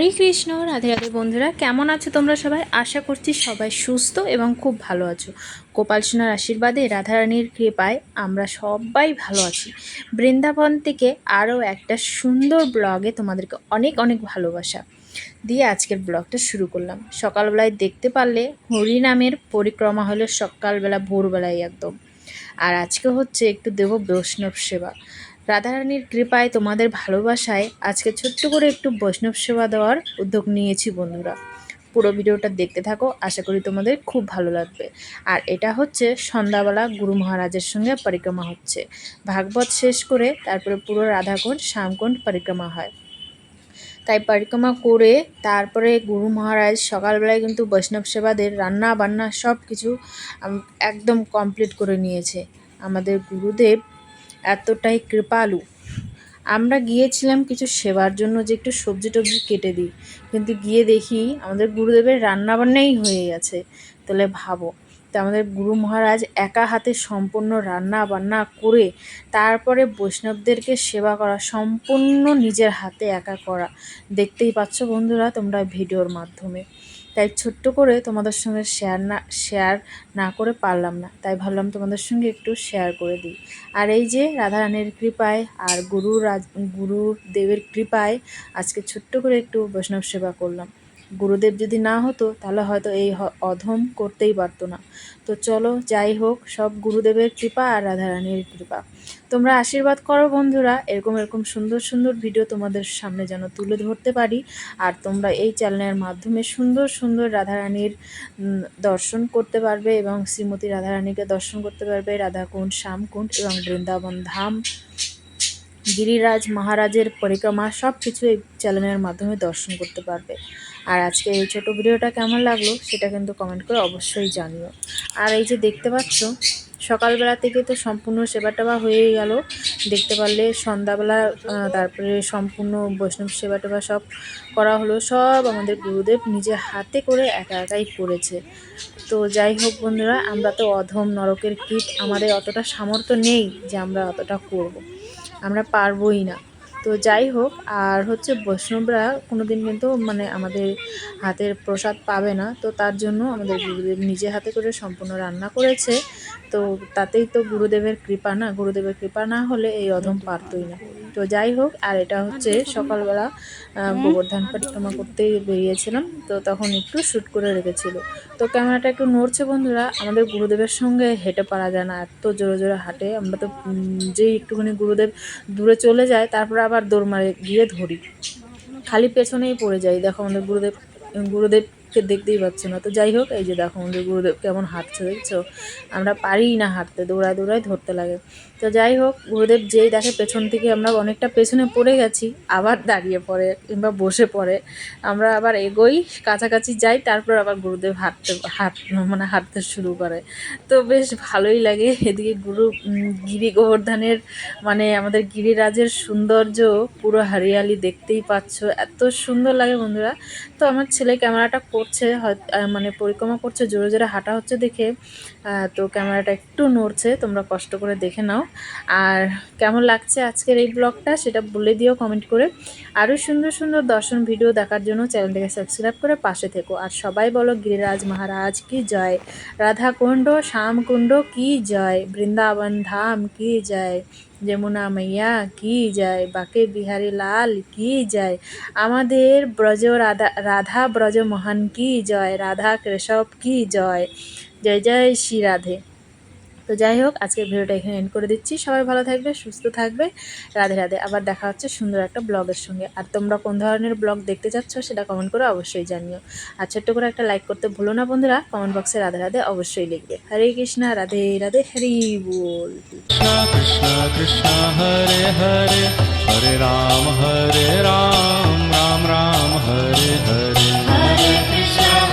হরে কৃষ্ণ, রাধে রাধে বন্ধুরা, কেমন আছো তোমরা সবাই? আশা করছি সবাই সুস্থ এবং খুব ভালো আছো। গোপাল সোনার আশীর্বাদে রাধারানীর কৃপায় আমরা সবাই ভালো আছি। বৃন্দাবন থেকে আরও একটা সুন্দর ব্লগে তোমাদেরকে অনেক অনেক ভালোবাসা দিয়ে আজকের ব্লগটা শুরু করলাম। সকালবেলায় দেখতে পারলে হরিনামের পরিক্রমা হলো সকালবেলা, ভোরবেলায় একদম। আর আজকে হচ্ছে একটু দেব বৈষ্ণব সেবা। রাধারানীর কৃপায় তোমাদের ভালোবাসায় আজকে ছোট্ট করে একটু বৈষ্ণব সেবা দেওয়ার উদ্যোগ নিয়েছি বন্ধুরা। পুরো ভিডিওটা দেখতে থাকো, আশা করি তোমাদের খুব ভালো লাগবে। আর এটা হচ্ছে সন্ধ্যাবেলা গুরু মহারাজের সঙ্গে পরিক্রমা হচ্ছে। ভাগবত শেষ করে তারপরে পুরো রাধাকুণ্ড শ্যামকুণ্ড পরিক্রমা হয়। তাই পরিক্রমা করে তারপরে গুরু মহারাজ সকালবেলায় কিন্তু বৈষ্ণব সেবাদের রান্না বান্না সব কিছু একদম কমপ্লিট করে নিয়েছে। আমাদের গুরুদেব এতটাই কৃপালু। আমরা গিয়েছিলাম কিছু সেবার জন্য যে একটু সবজি টবজি কেটে দিই। কিন্তু গিয়ে দেখি আমাদের গুরুদেবের রান্নাবান্নাই হয়ে গেছে। তাহলে ভাবো, তো আমাদের গুরু মহারাজ একা হাতে সম্পূর্ণ রান্না বান্না করে তারপরে বৈষ্ণবদেরকে সেবা করা সম্পূর্ণ নিজের হাতে একা করা। দেখতেই পাচ্ছ বন্ধুরা তোমরা ভিডিওর মাধ্যমে। তাই ছোট্ট করে তোমাদের সঙ্গে শেয়ার না শেয়ার না করে পারলাম না। তাই ভাবলাম তোমাদের সঙ্গে একটু শেয়ার করে দিই। আর এই যে রাধারানীর কৃপায় আর গুরু রাজ, গুরুদেবের কৃপায় আজকে ছোট্ট করে একটু বৈষ্ণব সেবা করলাম। গুরুদেব যদি না হতো, তাহলে হয়তো এই অধম করতেই পারতো না। তো চলো, যাই হোক, সব গুরুদেবের কৃপা আর রাধারানীর কৃপা। তোমরা আশীর্বাদ করো বন্ধুরা, এরকম এরকম সুন্দর সুন্দর ভিডিও তোমাদের সামনে যেন তুলে ধরতে পারি। আর তোমরা এই চ্যানেলের মাধ্যমে সুন্দর সুন্দর রাধারানীর দর্শন করতে পারবে এবং শ্রীমতী রাধারানীকে দর্শন করতে পারবে রাধাকুণ্ড, শ্যামকুণ্ড এবং বৃন্দাবন ধাম, গিরিরাজ মহারাজের পরিক্রমা সব কিছু এই চ্যানেলের মাধ্যমে দর্শন করতে পারবে। আর আজকে এই ছোটো ভিডিওটা কেমন লাগল সেটা কিন্তু কমেন্ট করে অবশ্যই জানিও। আর এই যে দেখতে পাচ্ছ, সকালবেলা থেকে তো সম্পূর্ণ সেবা টেবা হয়ে গেল। দেখতে পারলে সন্ধ্যাবেলা তারপরে সম্পূর্ণ বৈষ্ণব সেবা টেবা সব করা হলো। সব আমাদের গুরুদেব নিজে হাতে করে একা একাই করেছে। তো যাই হোক বন্ধুরা, আমরা তো অধম নরকের কীট, আমাদের অতটা সামর্থ্য নেই যে আমরা অতটা করব। আমরা পারবোই না। তো যাই হোক, আর হচ্ছে বৈষ্ণবরা কোনো দিন কিন্তু মানে আমাদের হাতের প্রসাদ পাবে না, তো তার জন্য আমাদের গুরুদেব নিজে হাতে করে সম্পূর্ণ রান্না করেছে। তো তাতেই তো গুরুদেবের কৃপা না, গুরুদেবের কৃপা না হলে এই অধম পারতই না। তো যাই হোক, আর এটা হচ্ছে সকালবেলা গোবর্ধন পরিক্রমা করতে বেরিয়েছিলাম, তো তখন একটু শ্যুট করে রেখেছিল। তো ক্যামেরাটা একটু নড়ছে বন্ধুরা, আমাদের গুরুদেবের সঙ্গে হেঁটে পারা যায় না, এত জোরে জোরে হাঁটে। আমরা তো যেই একটুখানি গুরুদেব দূরে চলে যায়, তারপর আবার দৌড় মারে গিয়ে ধরি। খালি পেছনেই পড়ে যাই। দেখো আমাদের গুরুদেব গুরুদেব গুরুদেবকে দেখতেই পাচ্ছ না। তো যাই হোক, এই যে দেখো আমাদের গুরুদেব কেমন হাঁটছে, দেখছ? আমরা পারি না হাঁটতে, দৌড়ায় দৌড়ায় ধরতে লাগে। তো যাই হোক, গুরুদেব যেই দেখে পেছন থেকে আমরা অনেকটা পেছনে পড়ে গেছি, আবার দাঁড়িয়ে পড়ে কিংবা বসে পড়ে। আমরা আবার এগোই, কাছাকাছি যাই, তারপর আবার গুরুদেব হাঁটতে, হাঁট মানে হাঁটতে শুরু করে। তো বেশ ভালোই লাগে। এদিকে গুরু গিরি গোবর্ধনের মানে আমাদের গিরিরাজের সৌন্দর্য পুরো হরিয়ালি দেখতেই পাচ্ছ। এত সুন্দর লাগে বন্ধুরা। তো আমার ছেলে ক্যামেরাটা করছে মানে পরিক্রমা করছে, জোরে জোরে হাঁটা হচ্ছে দেখে তো ক্যামেরাটা একটু নড়ছে, তোমরা কষ্ট করে দেখে নাও। আর কেমন লাগছে আজকের এই ব্লগটা সেটা বলে দিও কমেন্ট করে। আরও সুন্দর সুন্দর দর্শন ভিডিও দেখার জন্য চ্যানেলটাকে সাবস্ক্রাইব করে পাশে থেকো। আর সবাই বলো, গিরিরাজ মহারাজ কি জয়? রাধাকুণ্ড, শ্যামকুণ্ড কি জয়? বৃন্দাবন ধাম কি জয়? যমুনা মাইয়া কি যায়? বাকে বিহারী লাল, কি যায়? আমাদের ব্রজ রাধা রাধা ব্রজ মহান, কি জয় রাধা কেশব, কি জয় জয় জয় শ্রী রাধে। তো যাই হোক আজকের ভিডিওটা এখানে এন্ড করে দিচ্ছি। সবাই ভালো থাকবে সুস্থ থাকবে। রাধে রাধে। আবার দেখা হচ্ছে সুন্দর একটা ব্লগের সঙ্গে। আর তোমরা কোন ধরনের ব্লগ দেখতে চাচ্ছ সেটা কমেন্ট করে অবশ্যই জানিও। আর ছোট্ট করে একটা লাইক করতে ভুলো না বন্ধুরা। কমেন্ট বক্সে রাধে রাধে অবশ্যই লিখবে। হরে কৃষ্ণা রাধে রাধে হরি বল। রাম হরে রাম রাম রাম হরে হরে। হরে কৃষ্ণ।